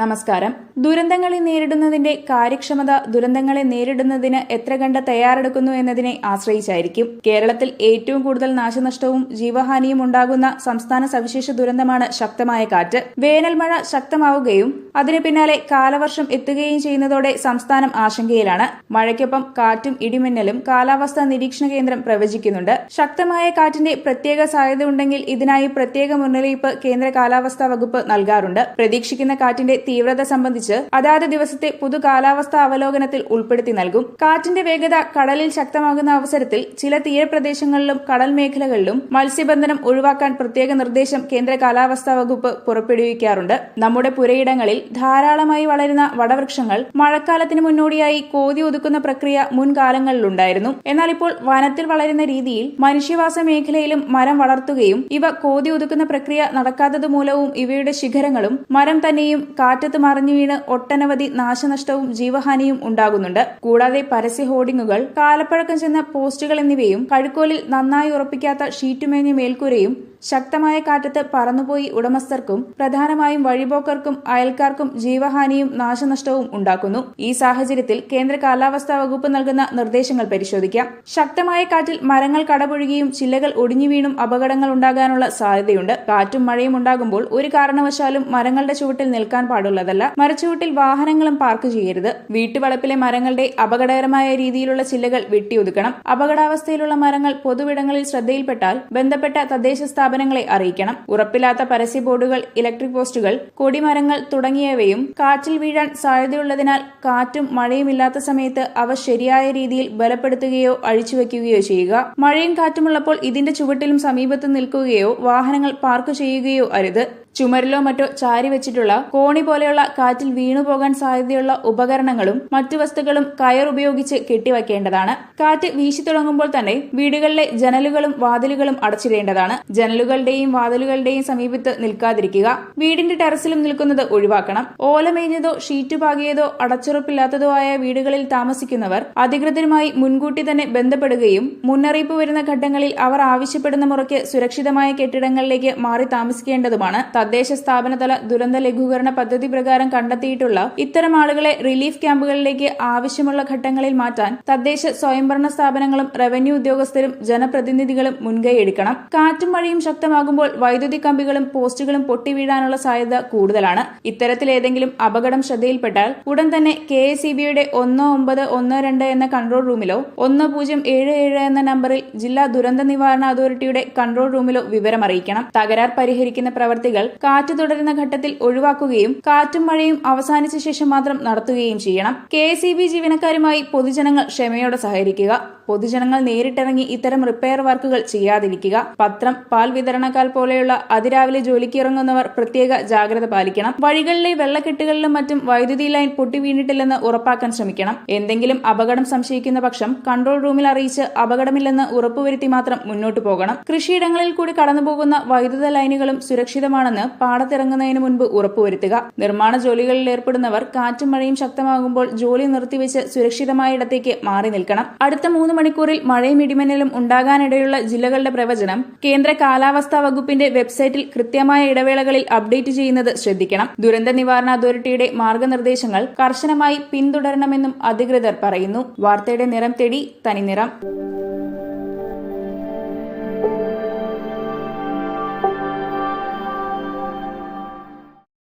നമസ്കാരം. ദുരന്തങ്ങളെ നേരിടുന്നതിന്റെ കാര്യക്ഷമത ദുരന്തങ്ങളെ നേരിടുന്നതിന് എത്ര കണ്ട് തയ്യാറെടുക്കുന്നു എന്നതിനെ ആശ്രയിച്ചായിരിക്കും. കേരളത്തിൽ ഏറ്റവും കൂടുതൽ നാശനഷ്ടവും ജീവഹാനിയും ഉണ്ടാകുന്ന സംസ്ഥാന സവിശേഷ ദുരന്തമാണ് ശക്തമായ കാറ്റ്. വേനൽ മഴ ശക്തമാവുകയും അതിന് പിന്നാലെ കാലവർഷം എത്തുകയും ചെയ്യുന്നതോടെ സംസ്ഥാനം ആശങ്കയിലാണ്. മഴയ്ക്കൊപ്പം കാറ്റും ഇടിമിന്നലും കാലാവസ്ഥാ നിരീക്ഷണ കേന്ദ്രം പ്രവചിക്കുന്നുണ്ട്. ശക്തമായ കാറ്റിന്റെ പ്രത്യേക സാധ്യതയുണ്ടെങ്കിൽ ഇതിനായി പ്രത്യേക മുന്നറിയിപ്പ് കേന്ദ്ര കാലാവസ്ഥാ വകുപ്പ് നൽകാറുണ്ട്. പ്രതീക്ഷിക്കുന്ന കാറ്റിന്റെ തീവ്രത സംബന്ധിച്ച് അതാത് ദിവസത്തെ പൊതു കാലാവസ്ഥാ അവലോകനത്തിൽ ഉൾപ്പെടുത്തി നൽകും. കാറ്റിന്റെ വേഗത കടലിൽ ശക്തമാകുന്ന അവസരത്തിൽ ചില തീരപ്രദേശങ്ങളിലും കടൽ മേഖലകളിലും മത്സ്യബന്ധനം ഒഴിവാക്കാൻ പ്രത്യേക നിർദ്ദേശം കേന്ദ്ര കാലാവസ്ഥാ വകുപ്പ് പുറപ്പെടുവിക്കാറുണ്ട്. നമ്മുടെ പുരയിടങ്ങളിൽ ധാരാളമായി വളരുന്ന വടവൃക്ഷങ്ങൾ മഴക്കാലത്തിന് മുന്നോടിയായി കോതി ഒതുക്കുന്ന പ്രക്രിയ മുൻകാലങ്ങളിലുണ്ടായിരുന്നു. എന്നാൽ ഇപ്പോൾ വനത്തിൽ വളരുന്ന രീതിയിൽ മനുഷ്യവാസ മേഖലയിലും മരം വളർത്തുകയും ഇവ കോതി ഒതുക്കുന്ന പ്രക്രിയ നടക്കാത്തത് മൂലവും ഇവയുടെ ശിഖരങ്ങളും മരം തന്നെയും കാറ്റത്ത് മറിഞ്ഞു വീണ് ഒട്ടനവധി നാശനഷ്ടവും ജീവഹാനിയും ഉണ്ടാകുന്നുണ്ട്. കൂടാതെ പരസ്യ ഹോർഡിങ്ങുകൾ കാലപ്പഴക്കം ചെന്ന പോസ്റ്റുകൾ എന്നിവയും കഴുക്കോലിൽ നന്നായി ഉറപ്പിക്കാത്ത ഷീറ്റുമേഞ്ഞ മേൽക്കൂരയും ശക്തമായ കാറ്റത്ത് പറന്നുപോയി ഉടമസ്ഥർക്കും പ്രധാനമായും വഴിപോക്കർക്കും അയൽക്കാർക്കും ജീവഹാനിയും നാശനഷ്ടവും ഉണ്ടാക്കുന്നു. ഈ സാഹചര്യത്തിൽ കേന്ദ്ര കാലാവസ്ഥാ വകുപ്പ് നൽകുന്ന നിർദ്ദേശങ്ങൾ പരിശോധിക്കാം. ശക്തമായ കാറ്റിൽ മരങ്ങൾ കടപുഴുകിയും ചില്ലകൾ ഒടിഞ്ഞു വീണും അപകടങ്ങൾ ഉണ്ടാകാനുള്ള സാധ്യതയുണ്ട്. കാറ്റും മഴയും ഉണ്ടാകുമ്പോൾ ഒരു കാരണവശാലും മരങ്ങളുടെ ചുവട്ടിൽ നിൽക്കാൻ പാടുള്ളതല്ല. മരച്ചുവട്ടിൽ വാഹനങ്ങളും പാർക്ക് ചെയ്യരുത്. വീട്ടുവളപ്പിലെ മരങ്ങളുടെ അപകടകരമായ രീതിയിലുള്ള ചില്ലകൾ വെട്ടിയൊതുക്കണം. അപകടാവസ്ഥയിലുള്ള മരങ്ങൾ പൊതുവിടങ്ങളിൽ ശ്രദ്ധയിൽപ്പെട്ടാൽ ബന്ധപ്പെട്ട തദ്ദേശ സ്ഥാപനങ്ങളെ അറിയിക്കണം. ഉറപ്പില്ലാത്ത പരസ്യ ബോർഡുകൾ ഇലക്ട്രിക് പോസ്റ്റുകൾ കൊടിമരങ്ങൾ തുടങ്ങിയവയും കാറ്റിൽ വീഴാൻ സാധ്യതയുള്ളതിനാൽ കാറ്റും മഴയും ഇല്ലാത്ത സമയത്ത് അവ ശരിയായ രീതിയിൽ ബലപ്പെടുത്തുകയോ അഴിച്ചുവെക്കുകയോ ചെയ്യുക. മഴയും കാറ്റുമുള്ളപ്പോൾ ഇതിന്റെ ചുവട്ടിലും സമീപത്ത് നിൽക്കുകയോ വാഹനങ്ങൾ പാർക്ക് ചെയ്യുകയോ അരുത്. ചുമരിലോ മറ്റോ ചാരി വെച്ചിട്ടുള്ള കോണി പോലെയുള്ള കാറ്റിൽ വീണുപോകാൻ സാധ്യതയുള്ള ഉപകരണങ്ങളും മറ്റു വസ്തുക്കളും കയർ ഉപയോഗിച്ച് കെട്ടിവയ്ക്കേണ്ടതാണ് കാറ്റ് വീശി തുടങ്ങുമ്പോൾ തന്നെ വീടുകളിലെ ജനലുകളും വാതിലുകളും അടച്ചിടേണ്ടതാണ്. ജനലുകളുടെയും വാതിലുകളുടെയും സമീപത്ത് നിൽക്കാതിരിക്കുക. വീടിന്റെ ടെറസിലും നിൽക്കുന്നത് ഒഴിവാക്കണം. ഓലമേഞ്ഞതോ ഷീറ്റ് പാകിയതോ അടച്ചുറപ്പില്ലാത്തതോ ആയ വീടുകളിൽ താമസിക്കുന്നവർ അധികൃതരുമായി മുൻകൂട്ടി തന്നെ ബന്ധപ്പെടുകയും മുന്നറിയിപ്പ് വരുന്ന ഘട്ടങ്ങളിൽ അവർ ആവശ്യപ്പെടുന്ന മുറയ്ക്ക് സുരക്ഷിതമായ കെട്ടിടങ്ങളിലേക്ക് മാറി താമസിക്കേണ്ടതുമാണ്. തദ്ദേശ സ്ഥാപനതല ദുരന്ത ലഘൂകരണ പദ്ധതി പ്രകാരം കണ്ടെത്തിയിട്ടുള്ള ഇത്തരം ആളുകളെ റിലീഫ് ക്യാമ്പുകളിലേക്ക് ആവശ്യമുള്ള ഘട്ടങ്ങളിൽ മാറ്റാൻ തദ്ദേശ സ്വയംഭരണ സ്ഥാപനങ്ങളും റവന്യൂ ഉദ്യോഗസ്ഥരും ജനപ്രതിനിധികളും മുൻകൈയെടുക്കണം കാറ്റും മഴയും ശക്തമാകുമ്പോൾ വൈദ്യുതി കമ്പികളും പോസ്റ്റുകളും പൊട്ടിവീഴാനുള്ള സാധ്യത കൂടുതലാണ്. ഇത്തരത്തിൽ ഏതെങ്കിലും അപകടം ശ്രദ്ധയിൽപ്പെട്ടാൽ ഉടൻ തന്നെ കെ എസ് ഇ ബിയുടെ ഒന്ന് ഒമ്പത് ഒന്ന് രണ്ട് എന്ന കൺട്രോൾ റൂമിലോ ഒന്ന് പൂജ്യം ഏഴ് ഏഴ് എന്ന നമ്പറിൽ ജില്ലാ ദുരന്ത നിവാരണ അതോറിറ്റിയുടെ കൺട്രോൾ റൂമിലോ വിവരം അറിയിക്കണം തകരാർ പരിഹരിക്കുന്ന പ്രവർത്തികൾ കാറ്റ് തുടരുന്ന ഘട്ടത്തിൽ ഒഴിവാക്കുകയും കാറ്റും മഴയും അവസാനിച്ച ശേഷം മാത്രം നടത്തുകയും ചെയ്യണം. കെ ജീവനക്കാരുമായി പൊതുജനങ്ങൾ ക്ഷമയോടെ സഹകരിക്കുക. പൊതുജനങ്ങൾ നേരിട്ടിറങ്ങി ഇത്തരം റിപ്പയർ വർക്കുകൾ ചെയ്യാതിരിക്കുക. പത്രം പാൽ വിതരണക്കാർ പോലെയുള്ള അതിരാവിലെ ജോലിക്ക് ഇറങ്ങുന്നവർ പ്രത്യേക ജാഗ്രത പാലിക്കണം. വഴികളിലെ വെള്ളക്കെട്ടുകളിലും മറ്റും വൈദ്യുതി ലൈൻ പൊട്ടി വീണിട്ടില്ലെന്ന് ഉറപ്പാക്കാൻ ശ്രമിക്കണം. എന്തെങ്കിലും അപകടം സംശയിക്കുന്ന പക്ഷം കൺട്രോൾ റൂമിൽ അറിയിച്ച് അപകടമില്ലെന്ന് ഉറപ്പുവരുത്തി മാത്രം മുന്നോട്ടു പോകണം. കൃഷിയിടങ്ങളിൽ കൂടി കടന്നുപോകുന്ന വൈദ്യുത ലൈനുകളും സുരക്ഷിതമാണെന്ന് പാടത്തിറങ്ങുന്നതിന് മുൻപ് ഉറപ്പുവരുത്തുക. നിർമ്മാണ ജോലികളിൽ ഏർപ്പെടുന്നവർ കാറ്റും മഴയും ശക്തമാകുമ്പോൾ ജോലി നിർത്തിവെച്ച് സുരക്ഷിതമായ ഇടത്തേക്ക് മാറി നിൽക്കണം. അടുത്ത മൂന്ന് മണിക്കൂറിൽ മഴയും ഇടിമിന്നലും ഉണ്ടാകാനിടയുള്ള ജില്ലകളുടെ പ്രവചനം കേന്ദ്ര കാലാവസ്ഥാ വകുപ്പിന്റെ വെബ്സൈറ്റിൽ കൃത്യമായ ഇടവേളകളിൽ അപ്ഡേറ്റ് ചെയ്യുന്നത് ശ്രദ്ധിക്കണം. ദുരന്ത നിവാരണ അതോറിറ്റിയുടെ മാർഗനിർദ്ദേശങ്ങൾ കർശനമായി പിന്തുടരണമെന്നും അധികൃതർ പറയുന്നു. വാർത്തയുടെ നിറം തേടി തനിനിറം.